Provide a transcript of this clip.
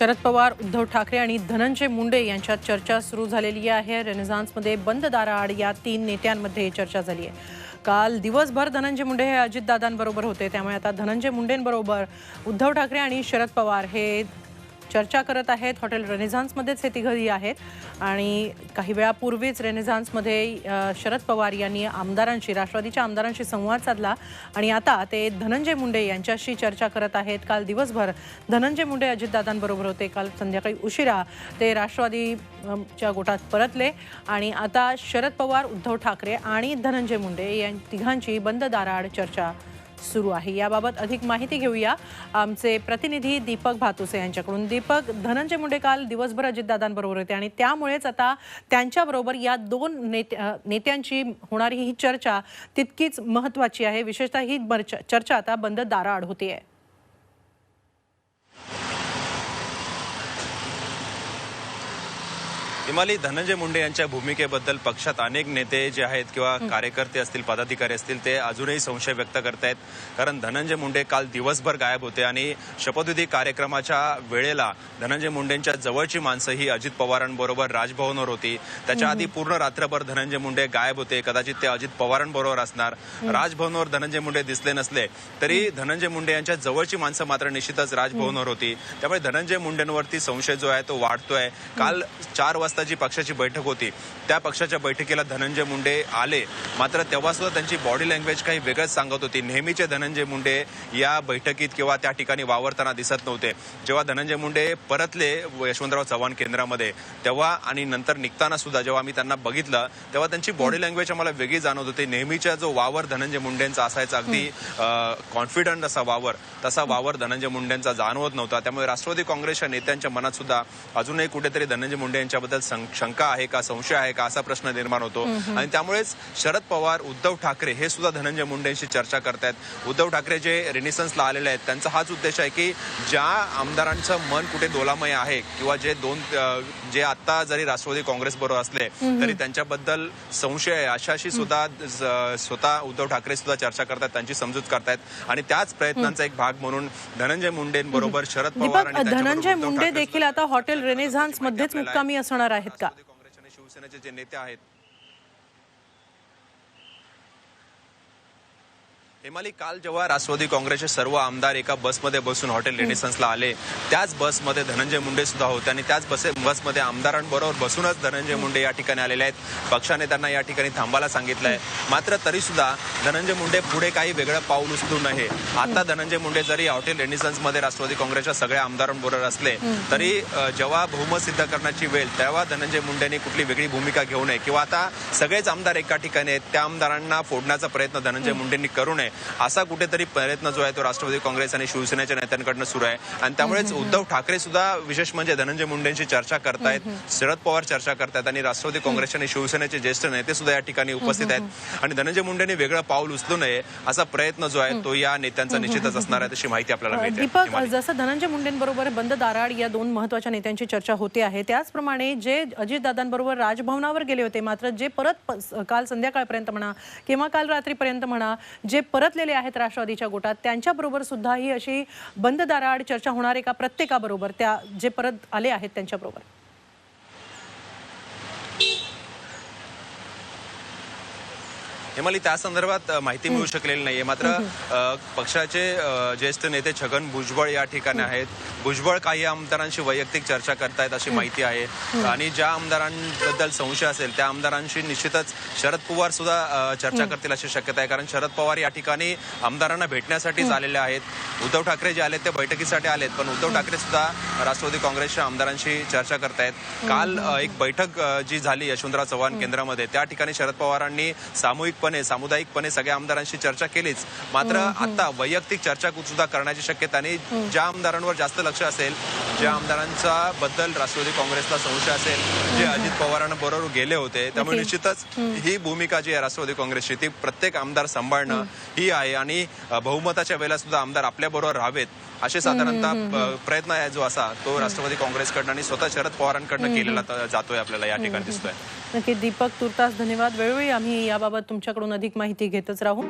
शरद पवार उद्धव ठाकरे आणि धनंजय मुंडे यांच्यात चर्चा सुरू झालेली आहे. रेनेझान्समध्ये बंद दाराआड या तीन नेत्यांमध्ये चर्चा झाली आहे. काल दिवसभर धनंजय मुंडे हे अजितदादांबरोबर होते. त्यामुळे आता धनंजय मुंडेंबरोबर उद्धव ठाकरे आणि शरद पवार हे चर्चा करत आहेत. हॉटेल रेनेझान्समध्येच हे तिघही आहेत. आणि काही वेळापूर्वीच रेनेझान्समध्ये शरद पवार यांनी आमदारांशी राष्ट्रवादीच्या आमदारांशी संवाद साधला. आणि आता ते धनंजय मुंडे यांच्याशी चर्चा करत आहेत. काल दिवसभर धनंजय मुंडे अजितदादांबरोबर होते. काल संध्याकाळी उशिरा ते राष्ट्रवादी च्या गोटात परतले. आणि आता शरद पवार उद्धव ठाकरे आणि धनंजय मुंडे या तिघांची बंद दाराआड चर्चा सुरू आहे. याबाबत अधिक माहिती घेऊया. आमचे प्रतिनिधी दीपक भातुसे यांच्याकडून. दीपक धनंजय मुंडे काल दिवसभर अजितदादांबरोबर होते आणि त्यामुळेच आता त्यांच्याबरोबर या दोन नेत्या नेत्यांची होणारी ही चर्चा तितकीच महत्वाची आहे. विशेषतः ही चर्चा आता बंद दाराआड होती आहे हिमाली धनंजय मुंडे यांच्या भूमिकेबद्दल पक्षात अनेक नेते जे आहेत किंवा कार्यकर्ते असतील पदाधिकारी असतील ते अजूनही संशय व्यक्त करतायत. कारण धनंजय मुंडे काल दिवसभर गायब होते आणि शपथविधी कार्यक्रमाच्या वेळेला धनंजय मुंडेंच्या जवळची माणसं ही अजित पवारांबरोबर राजभवनवर होती. त्याच्या आधी पूर्ण रात्रभर धनंजय मुंडे गायब होते. कदाचित ते अजित पवारांबरोबर असणार. राजभवनवर धनंजय मुंडे दिसले नसले तरी धनंजय मुंडे यांच्या जवळची माणसं मात्र निश्चितच राजभवनवर होती. त्यामुळे धनंजय मुंडेंवरती संशय जो आहे तो वाढतोय. काल चार वाजता जी पक्षाची बैठक होती त्या पक्षाच्या बैठकीला धनंजय मुंडे आले. मात्र तेव्हा सुद्धा त्यांची बॉडी लँग्वेज काही वेगळंच सांगत होती. नेहमीचे धनंजय मुंडे या बैठकीत किंवा त्या ठिकाणी वावरताना दिसत नव्हते. जेव्हा धनंजय मुंडे परतले यशवंतराव चव्हाण केंद्रामध्ये तेव्हा आणि नंतर निघताना सुद्धा जेव्हा मी त्यांना बघितलं तेव्हा त्यांची बॉडी लँग्वेज आम्हाला वेगळी जाणवत होती. नेहमीचा जो वावर धनंजय मुंडेंचा असायचा अगदी कॉन्फिडंट असा वावर तसा वावर धनंजय मुंडेंचा जाणवत नव्हता. त्यामुळे राष्ट्रवादी काँग्रेसच्या नेत्यांच्या मनात सुद्धा अजूनही कुठेतरी धनंजय मुंडे यांच्याबद्दल शंका आहे का संशय आहे का असा प्रश्न निर्माण होतो. आणि त्यामुळेच शरद पवार उद्धव ठाकरे हे सुद्धा धनंजय मुंडेंशी चर्चा करतायत. उद्धव ठाकरे जे रेनिसन्सला आलेले आहेत त्यांचा हाच उद्देश आहे की ज्या आमदारांचं मन कुठे डोलामय आहे किंवा जे दोन जे आता जरी राष्ट्रवादी काँग्रेस बरोबर असले तरी त्यांच्याबद्दल संशय आहे. अशाशी सुद्धा स्वतः उद्धव ठाकरे सुद्धा चर्चा करतात त्यांची समजूत करतायत. आणि त्याच प्रयत्नांचा एक भाग म्हणून धनंजय मुंडेंबरोबर शरद पवार आणि त्याच्याबरोबर धनंजय मुंडे देखील आता हॉटेल रेनेझान्स मध्येच मुक्कामी असणार आहेत का? शिवसेनेचे जे नेते आहेत हेमाली काल जेव्हा राष्ट्रवादी काँग्रेसचे सर्व आमदार एका बसमध्ये बसून हॉटेल रेनेसन्सला आले त्याच बसमध्ये धनंजय मुंडे सुद्धा होते आणि त्याच बसे बसमध्ये आमदारांबरोबर बसूनच धनंजय मुंडे या ठिकाणी आलेले आहेत. पक्षाने त्यांना या ठिकाणी थांबायला सांगितलंय. मात्र तरी सुद्धा धनंजय मुंडे पुढे काही वेगळं पाऊल उचलू नये. आता धनंजय मुंडे जरी हॉटेल रेनेसन्समध्ये राष्ट्रवादी काँग्रेसच्या सगळ्या आमदारांबरोबर असले तरी जेव्हा बहुमत सिद्ध करण्याची वेळ तेव्हा धनंजय मुंडेंनी कुठली वेगळी भूमिका घेऊ नये. किंवा आता सगळेच आमदार एका ठिकाणी आहेत त्या आमदारांना फोडण्याचा प्रयत्न धनंजय मुंडेंनी करू नये. असा कुठेतरी प्रयत्न जो आहे तो राष्ट्रवादी काँग्रेस आणि शिवसेनेच्या नेत्यांकडनं सुरू आहे. आणि त्यामुळेच उद्धव ठाकरे सुद्धा विशेष म्हणजे धनंजय मुंडेंशी चर्चा करतायत शरद पवार चर्चा करतायत आणि राष्ट्रवादी काँग्रेसचे आणि शिवसेनेचे ज्येष्ठ नेते सुद्धा या ठिकाणी उपस्थित आहेत. आणि धनंजय मुंडेंनी वेगळं पाऊल उचलू नये असा प्रयत्न जो आहे तो या नेत्यांचा निश्चितच असणार आहे तशी माहिती आपल्याला मिळते. दीपक. जसं धनंजय मुंडेंबरोबर बंद दाराड या दोन महत्त्वाच्या नेत्यांची चर्चा होते आहे त्याचप्रमाणे जे अजितदादांबरोबर राजभवनावर गेले होते मात्र जे परत काल संध्याकाळपर्यंत म्हणा किंवा काल रात्रीपर्यंत म्हणा जे परतलेले आहेत राष्ट्रवादीच्या गोटात. त्यांच्याबरोबर सुद्धा ही अशी बंद दाराआड चर्चा होणार आहे का प्रत्येकाबरोबर? त्या जे परत आले आहेत त्यांच्याबरोबर. हेमाली त्या संदर्भात माहिती मिळू शकलेली नाहीये. मात्र पक्षाचे ज्येष्ठ नेते छगन भुजबळ या ठिकाणी आहेत. भुजबळ काही आमदारांशी वैयक्तिक चर्चा करतायत अशी माहिती आहे. आणि ज्या आमदारांबद्दल संशय असेल त्या आमदारांशी निश्चितच शरद पवार सुद्धा चर्चा करतील अशी शक्यता आहे. कारण शरद पवार या ठिकाणी आमदारांना भेटण्यासाठीच आलेले आहेत. उद्धव ठाकरे जे आलेत ते बैठकीसाठी आलेत. पण उद्धव ठाकरे सुद्धा राष्ट्रवादी काँग्रेसच्या आमदारांशी चर्चा करतायत. काल एक बैठक जी झाली यशवंतराव चव्हाण केंद्रामध्ये त्या ठिकाणी शरद पवारांनी सामूहिकपणे सामुदायिकपणे सगळ्या आमदारांशी चर्चा केलीच. मात्र आता वैयक्तिक चर्चा सुद्धा करण्याची शक्यता आणि ज्या आमदारांवर जास्त लक्ष असेल ज्या आमदारांचा बद्दल राष्ट्रवादी काँग्रेसला संशय असेल जे अजित पवारांबरोबर गेले होते त्यामुळे निश्चितच ही भूमिका जी आहे राष्ट्रवादी काँग्रेसची ती प्रत्येक आमदार सांभाळणं ही आहे. आणि बहुमताच्या वेळेला सुद्धा आमदार आपल्या बरोबर राहावेत असे साधारणतः प्रयत्न आहे जो असा तो राष्ट्रवादी काँग्रेसकडनं आणि स्वतः शरद पवारांकडनं केलेला जातोय आपल्याला या ठिकाणी दिसतोय. नक्की दीपक तुर्तास धन्यवाद. वेळोवेळी आम्ही याबाबत तुमच्याकडून अधिक माहिती घेतच राहू.